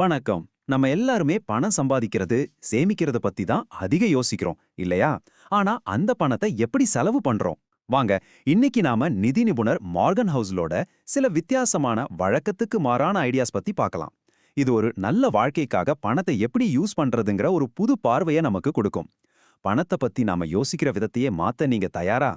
வணக்கம். நம்ம எல்லாருமே பணம் சம்பாதிக்கிறது சேமிக்கிறத பத்தி தான் அதிக யோசிக்கிறோம் இல்லையா? ஆனா அந்த பணத்தை எப்படி செலவு பண்றோம்? வாங்க இன்னைக்கு நாம நிதி நிபுணர் மார்கன் ஹவுஸ்லோட சில வித்தியாசமான வழக்கத்துக்கு மாறான ஐடியாஸ் பத்தி பார்க்கலாம். இது ஒரு நல்ல வாழ்க்கைக்காக பணத்தை எப்படி யூஸ் பண்றதுங்கிற ஒரு புது பார்வையை நமக்கு கொடுக்கும். பணத்தை பத்தி நாம யோசிக்கிற விதத்தையே மாத்த நீங்க தயாரா?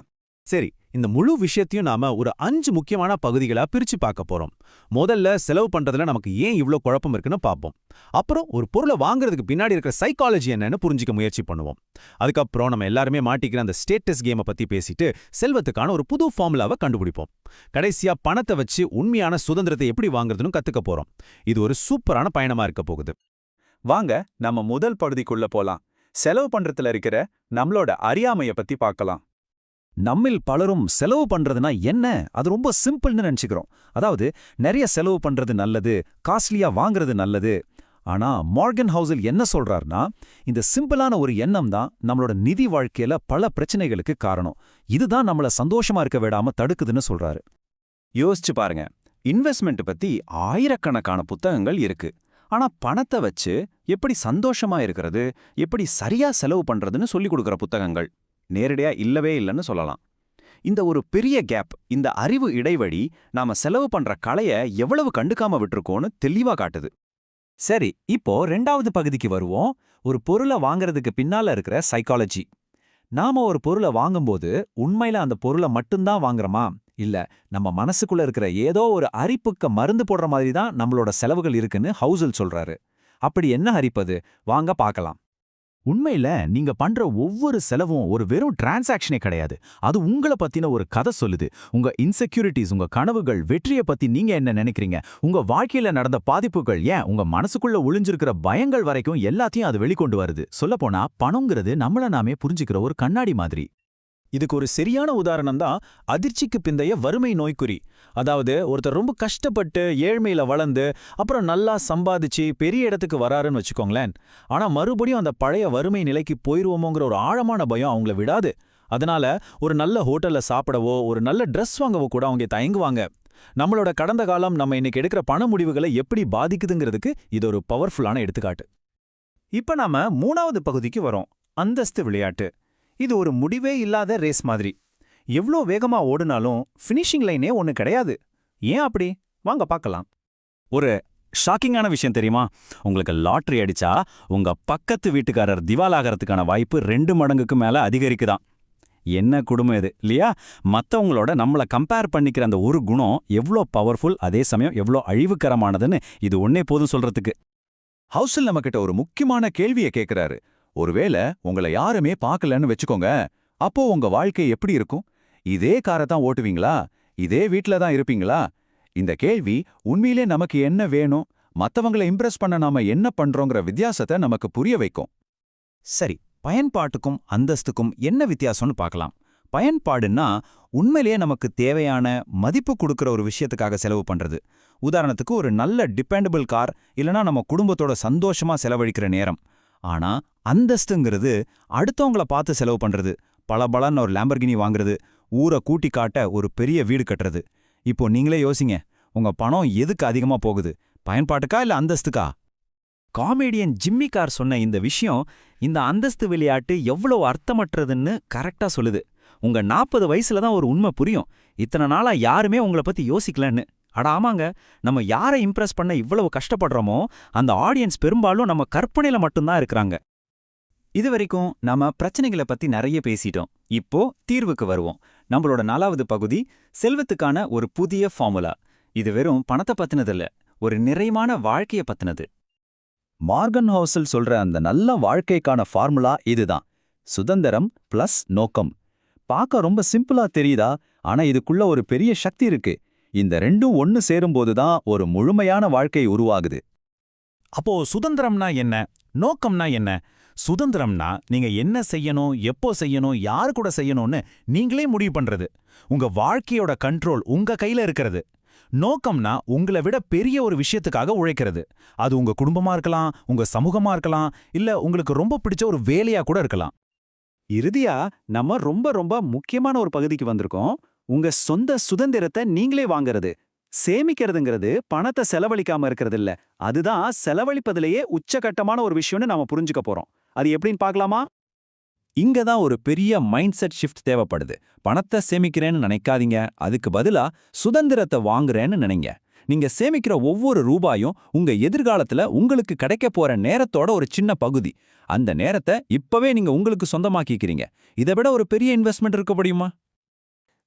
சரி இந்த முழு விஷயத்தையும் நாம ஒரு அஞ்சு முக்கியமான பகுதிகளா பிரிச்சு பார்க்க போறோம். முதல்ல செலவு பண்றதுல நமக்கு ஏன் இவ்ளோ குழப்பம் இருக்குன்னு பார்ப்போம். அப்புறம் ஒரு பொருளை வாங்குறதுக்கு பின்னாடி இருக்கிற சைக்காலஜி என்னன்னு புரிஞ்சுக்க முயற்சி பண்ணுவோம். அதுக்கப்புறம் நம்ம எல்லாருமே மாட்டிக்கிற அந்த ஸ்டேட்டஸ் கேமை பத்தி பேசிட்டு செல்வத்துக்கான ஒரு புது ஃபார்முலாவை கண்டுபிடிப்போம். கடைசியா பணத்தை வச்சு உண்மையான சுதந்திரத்தை எப்படி வாங்குறதுன்னு கத்துக்க போறோம். இது ஒரு சூப்பரான பயணமா இருக்க போகுது. வாங்க நம்ம முதல் பகுதிக்குள்ள போலாம். செலவு பண்றதுல இருக்கிற நம்மளோட அறியாமைய பத்தி பார்க்கலாம். நம்மில் பலரும் செலவு பண்றதுனா என்ன? அது ரொம்ப சிம்பிள்னு நினைச்சுக்கிறோம். அதாவது நிறைய செலவு பண்றது நல்லது காஸ்ட்லியா வாங்குறது நல்லது. ஆனா மார்கன் ஹவுஸில் என்ன சொல்றாருன்னா இந்த சிம்பிளான ஒரு எண்ணம் தான் நம்மளோட நிதி வாழ்க்கையில பல பிரச்சனைகளுக்கு காரணம். இதுதான் நம்மள சந்தோஷமா இருக்க விடாம தடுக்குதுன்னு சொல்றாரு. யோசிச்சு பாருங்க. இன்வெஸ்ட்மெண்ட் பத்தி ஆயிரக்கணக்கான புத்தகங்கள் இருக்கு. ஆனா பணத்தை வச்சு எப்படி சந்தோஷமா இருக்கிறது எப்படி சரியா செலவு பண்றதுன்னு சொல்லிக் கொடுக்குற புத்தகங்கள். நேரடியா இல்லவே இல்லைன்னு சொல்லலாம். இந்த ஒரு பெரிய கேப் இந்த அறிவு இடைவெளி நாம செலவு பண்ற கலைய எவ்வளவு கண்டுக்காம விட்டுருக்கோன்னு தெளிவா காட்டுது. சரி இப்போ ரெண்டாவது பகுதிக்கு வருவோம். ஒரு பொருளை வாங்குறதுக்கு பின்னால இருக்கிற சைக்காலஜி நாம ஒரு பொருளை வாங்கும்போது உண்மையில அந்த பொருளை மட்டும்தான் வாங்குறோமா? இல்ல நம்ம மனசுக்குள்ள இருக்கிற ஏதோ ஒரு அரிப்புக்க மருந்து போடுற மாதிரி தான் நம்மளோட செலவுகள் இருக்குன்னு ஹவுசல் சொல்றாரு. அப்படி என்ன அரிப்பது வாங்க பார்க்கலாம். உண்மையில நீங்க பண்ற ஒவ்வொரு செலவும் ஒரு வெறும் டிரான்சாக்ஷனே கிடையாது. அது உங்களை பத்தின ஒரு கதை சொல்லுது. உங்க இன்செக்யூரிட்டிஸ் உங்க கனவுகள் வெற்றியை பத்தி நீங்க என்ன நினைக்கிறீங்க? உங்க வாழ்க்கையில நடந்த பாதிப்புகள் ஏன்? உங்க மனசுக்குள்ள ஒளிஞ்சிருக்கிற பயங்கள் வரைக்கும் எல்லாத்தையும் அது வெளிக்கொண்டு வருது. சொல்லப்போனா பணங்கிறது நம்மள நாமே புரிஞ்சுக்கிற ஒரு கண்ணாடி மாதிரி. இதுக்கு ஒரு சரியான உதாரணம் தான் அதிர்ச்சிக்கு பிந்தைய வறுமை நோய்க்குறி. அதாவது ஒருத்தர் ரொம்ப கஷ்டப்பட்டு ஏழ்மையில வளர்ந்து அப்புறம் நல்லா சம்பாதிச்சு பெரிய இடத்துக்கு வராருன்னு வச்சுக்கோங்களேன். ஆனா மறுபடியும் அந்த பழைய வறுமை நிலைக்கு போயிருவோமோங்கிற ஒரு ஆழமான பயம் அவங்கள விடாது. அதனால ஒரு நல்ல ஹோட்டல்ல சாப்பிடவோ ஒரு நல்ல ட்ரெஸ் வாங்கவோ கூட அவங்க தயங்குவாங்க. நம்மளோட கடந்த காலம் நம்ம இன்னைக்கு எடுக்கிற பண முடிவுகளை எப்படி பாதிக்குதுங்கிறதுக்கு இது ஒரு பவர்ஃபுல்லான எடுத்துக்காட்டு. இப்ப நாம மூணாவது பகுதிக்கு வரோம். அந்தஸ்து விளையாட்டு. இது ஒரு முடிவே இல்லாத ரேஸ் மாதிரி. எவ்ளோ வேகமா ஓடுனாலும் ஃபினிஷிங் லைனே ஒன்னு கிடையாது. ஏன் அப்படி? வாங்க பார்க்கலாம். ஒரு ஷாக்கிங்கான விஷயம் தெரியுமா? உங்களுக்கு லாட்ரி அடிச்சா உங்க பக்கத்து வீட்டுக்காரர் திவாலாகிறதுக்கான வாய்ப்பு ரெண்டு மடங்குக்கு மேல அதிகரிக்குதாம் என்ன குடும்பம் இது இல்லையா? மத்தவங்களோட நம்மள கம்பேர் பண்ணிக்கிற அந்த ஒரு குணம் எவ்ளோ பவர்ஃபுல் அதே சமயம் எவ்ளோ அழிவுகரமானதுன்னு இது ஒன்னே போதும் சொல்றதுக்கு. ஹவுஸில் நம்மகிட்ட ஒரு முக்கியமான கேள்வியை கேட்கிறாரு ஒருவேளை உங்களை யாருமே பார்க்கலன்னு வச்சுக்கோங்க. அப்போ உங்க வாழ்க்கை எப்படி இருக்கும்? இதே காரை தான் ஓட்டுவீங்களா? இதே வீட்ல தான் இருப்பீங்களா? இந்த கேள்வி உண்மையிலே நமக்கு என்ன வேணும்? மத்தவங்கள இம்ப்ரெஸ் பண்ண நாம என்ன பண்றோங்கிற வித்தியாசத்தை நமக்கு புரிய வைக்கும். சரி பயன்பாட்டுக்கும் அந்தஸ்துக்கும் என்ன வித்தியாசம்னு பார்க்கலாம். பயன்பாடுன்னா உண்மையிலேயே நமக்கு தேவையான மதிப்பு கொடுக்குற ஒரு விஷயத்துக்காக செலவு பண்றது. உதாரணத்துக்கு ஒரு நல்ல டிபெண்டபிள் கார் இல்லனா நம்ம குடும்பத்தோட சந்தோஷமா செலவழிக்கிற நேரம். ஆனா அந்தஸ்துங்கிறது அடுத்தவங்கள பார்த்து செலவு பண்றது. பளபளன்னு ஒரு லேம்பர்கினி வாங்குறது ஊரை கூட்டி காட்ட ஒரு பெரிய வீடு கட்டுறது. இப்போ நீங்களே யோசிங்க உங்க பணம் எதுக்கு அதிகமா போகுது? பயன்பாட்டுக்கா இல்ல அந்தஸ்துக்கா? காமெடியன் ஜிம்மி கார் சொன்ன இந்த விஷயம் இந்த அந்தஸ்து விளையாட்டு எவ்வளவு அர்த்தமற்றதுன்னு கரெக்டா சொல்லுது. உங்க நாற்பது வயசுல தான் ஒரு உண்மை புரியும். இத்தனை நாளா யாருமே உங்களை பத்தி யோசிக்கலன்னு. அட ஆமாங்க. நம்ம யாரை இம்ப்ரெஸ் பண்ண இவ்வளவு கஷ்டப்படுறோமோ அந்த ஆடியன்ஸ் பெரும்பாலும் நம்ம கற்பனையில மட்டும்தான் இருக்கிறாங்க. இது வரைக்கும் நாம பிரச்சனைகளை பத்தி நிறைய பேசிட்டோம். இப்போ தீர்வுக்கு வருவோம். நம்மளோட நாலாவது பகுதி செல்வத்துக்கான ஒரு புதிய ஃபார்முலா இது வெறும் பணத்தை பத்தினதில்ல ஒரு நிறைவான வாழ்க்கைய பத்தினது. மார்கன் ஹவுசல் சொல்ற அந்த நல்ல வாழ்க்கைக்கான ஃபார்முலா இதுதான். சுதந்திரம் பிளஸ் நோக்கம். பார்க்க ரொம்ப சிம்பிளா தெரியுதா? ஆனா இதுக்குள்ள ஒரு பெரிய சக்தி இருக்கு. இந்த ரெண்டும் ஒன்னு சேரும்போது தான் ஒரு முழுமையான வாழ்க்கை உருவாகுது. அப்போ சுதந்திரம்னா என்ன? நோக்கம்னா என்ன? சுதந்திரம்னா நீங்க என்ன செய்யணும் எப்போ செய்யணும் யாரு கூட செய்யணும்னு நீங்களே முடிவு பண்றது. உங்க வாழ்க்கையோட கண்ட்ரோல் உங்க கையில இருக்கிறது. நோக்கம்னா உங்களை விட பெரிய ஒரு விஷயத்துக்காக உழைக்கிறது. அது உங்க குடும்பமா இருக்கலாம் உங்க சமூகமா இருக்கலாம் இல்ல உங்களுக்கு ரொம்ப பிடிச்ச ஒரு வேலையா கூட இருக்கலாம். இறுதியா நம்ம ரொம்ப ரொம்ப முக்கியமான ஒரு பகுதிக்கு வந்திருக்கோம். உங்க சொந்த சுதந்திரத்தை நீங்களே வாங்குறது. சேமிக்கிறதுங்கிறது பணத்தை செலவழிக்காம இருக்கிறது இல்ல அதுதான் செலவழிப்பதிலேயே உச்சகட்டமான ஒரு விஷயம்னு நாம புரிஞ்சுக்க போறோம். அது எப்படின்னு பார்க்கலாமா? இங்க தான் ஒரு பெரிய மைண்ட் செட் ஷிஃப்ட் தேவைப்படுது. பணத்தை சேமிக்கிறேன்னு நினைக்காதீங்க. அதுக்கு பதிலா சுதந்திரத்தை வாங்குறேன்னு நினைங்க. நீங்க சேமிக்கிற ஒவ்வொரு ரூபாயும் உங்க எதிர்காலத்துல உங்களுக்கு கிடைக்க போற நேரத்தோட ஒரு சின்ன பகுதி. அந்த நேரத்தை இப்பவே நீங்க உங்களுக்கு சொந்தமாக்கிக்கிறீங்க. இதை விட ஒரு பெரிய இன்வெஸ்ட்மெண்ட் இருக்க முடியுமா?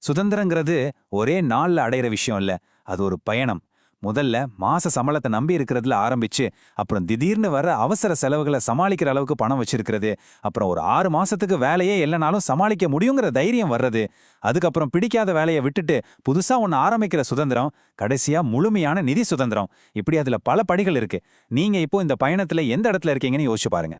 சுதந்திரங்கிறது ஒரே நாள்ல அடையிற விஷயம் இல்ல. அது ஒரு பயணம். முதல்ல மாச சம்பளத்தை நம்பி இருக்கிறதுல ஆரம்பிச்சு அப்புறம் திடீர்னு வர அவசர செலவுகளை சமாளிக்கிற அளவுக்கு பணம் வச்சிருக்கிறது. அப்புறம் ஒரு ஆறு மாசத்துக்கு வேலையே இல்லைனாலும் சமாளிக்க முடியுங்கிற தைரியம் வர்றது. அதுக்கப்புறம் பிடிக்காத வேலையை விட்டுட்டு புதுசா ஒன்னு ஆரம்பிக்கிற சுதந்திரம் கடைசியா முழுமையான நிதி சுதந்திரம். இப்படி அதுல பல படிகள் இருக்கு. நீங்க இப்போ இந்த பயணத்துல எந்த இடத்துல இருக்கீங்கன்னு யோசிச்சு பாருங்க.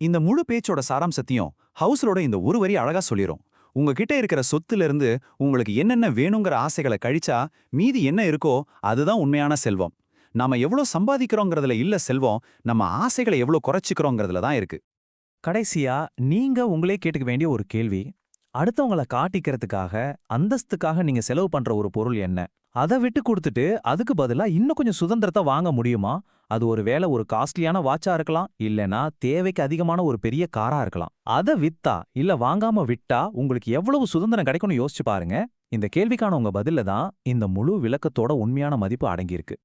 இந்த முழு பேச்சோட சாராம்சத்தையும் ஹவுஸ்லோட இந்த ஒரு வரி அழகா சொல்லிரும். உங்ககிட்ட இருக்கிற சொத்துல இருந்து உங்களுக்கு என்னென்ன வேணுங்கிற ஆசைகளை கழிச்சா மீதி என்ன இருக்கோ அதுதான் உண்மையான செல்வம். நாம எவ்வளோ சம்பாதிக்கிறோங்கிறதுல இல்ல செல்வம் நம்ம ஆசைகளை எவ்வளோ குறைச்சிக்கிறோங்கிறதுல தான் இருக்கு. கடைசியா நீங்க உங்களே கேட்டுக்க வேண்டிய ஒரு கேள்வி அடுத்தவங்கள காட்டிக்கிறதுக்காக அந்தஸ்துக்காக நீங்க செலவு பண்ற ஒரு பொருள் என்ன? அதை விட்டு கொடுத்துட்டு அதுக்கு பதிலா இன்னும் கொஞ்சம் சுதந்திரத்தை வாங்க முடியுமா? அது ஒரு வேளை ஒரு காஸ்ட்லியான வாட்சா இருக்கலாம் இல்லனா தேவைக்கு அதிகமான ஒரு பெரிய காரா இருக்கலாம். அதை வித்தா இல்ல வாங்காம விட்டா உங்களுக்கு எவ்வளவு சுதந்திரம் கிடைக்கும்னு யோசிச்சு பாருங்க. இந்த கேள்விக்கான உங்க பதில்ல தான் இந்த முழு விளக்கத்தோட உண்மையான மதிப்பு அடங்கியிருக்கு.